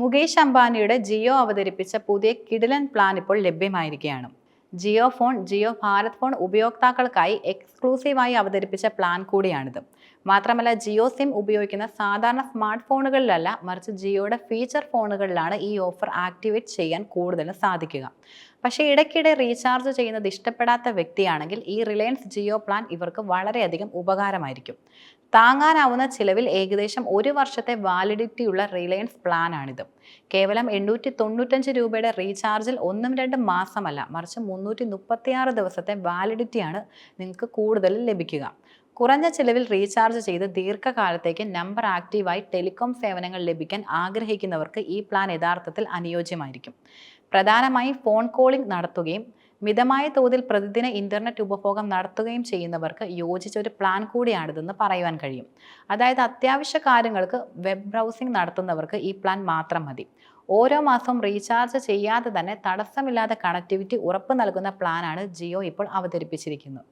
മുകേഷ് അംബാനിയുടെ ജിയോ അവതരിപ്പിച്ച പുതിയ കിടിലൻ പ്ലാൻ ഇപ്പോൾ ലഭ്യമായിരിക്കുകയാണ്. Jio phone Jio Bharat phone ഉപയോക്താക്കൾക്കായി എക്സ്ക്ലൂസീവായി അവതരിപ്പിച്ച പ്ലാൻ കൂടിയാണിത്. മാത്രമല്ല ജിയോ സിം ഉപയോഗിക്കുന്ന സാധാരണ സ്മാർട്ട് ഫോണുകളിലല്ല മറിച്ച് ജിയോയുടെ ഫീച്ചർ ഫോണുകളിലാണ് ഈ ഓഫർ ആക്ടിവേറ്റ് ചെയ്യാൻ കൂടുതലും സാധിക്കുക. പക്ഷേ ഇടയ്ക്കിടെ റീചാർജ് ചെയ്യുന്നത് ഇഷ്ടപ്പെടാത്ത വ്യക്തിയാണെങ്കിൽ ഈ റിലയൻസ് ജിയോ പ്ലാൻ ഇവർക്ക് വളരെയധികം ഉപകാരമായിരിക്കും. താങ്ങാനാവുന്ന ചിലവിൽ ഏകദേശം ഒരു വർഷത്തെ വാലിഡിറ്റിയുള്ള റിലയൻസ് പ്ലാനാണിത്. കേവലം എണ്ണൂറ്റി തൊണ്ണൂറ്റഞ്ച് രൂപയുടെ റീചാർജിൽ ഒന്നും രണ്ടും മാസമല്ല മറിച്ച് മുന്നൂറ്റി മുപ്പത്തിയാറ് ദിവസത്തെ വാലിഡിറ്റിയാണ് നിങ്ങൾക്ക് കൂടുതൽ ലഭിക്കുക. കുറഞ്ഞ ചിലവിൽ റീചാർജ് ചെയ്ത് ദീർഘകാലത്തേക്ക് നമ്പർ ആക്റ്റീവായി ടെലികോം സേവനങ്ങൾ ലഭിക്കാൻ ആഗ്രഹിക്കുന്നവർക്ക് ഈ പ്ലാൻ യഥാർത്ഥത്തിൽ അനുയോജ്യമായിരിക്കും. പ്രധാനമായും ഫോൺ കോളിംഗ് നടത്തുകയും മിതമായ തോതിൽ പ്രതിദിന ഇന്റർനെറ്റ് ഉപഭോഗം നടത്തുകയും ചെയ്യുന്നവർക്ക് യോജിച്ച ഒരു പ്ലാൻ കൂടിയാണിതെന്ന് പറയുവാൻ കഴിയും. അതായത് അത്യാവശ്യ കാര്യങ്ങൾക്ക് വെബ് ബ്രൗസിംഗ് നടത്തുന്നവർക്ക് ഈ പ്ലാൻ മാത്രം മതി. ഓരോ മാസവും റീചാർജ് ചെയ്യാതെ തന്നെ തടസ്സമില്ലാതെ കണക്ടിവിറ്റി ഉറപ്പ് നൽകുന്ന പ്ലാനാണ് ജിയോ ഇപ്പോൾ അവതരിപ്പിച്ചിരിക്കുന്നത്.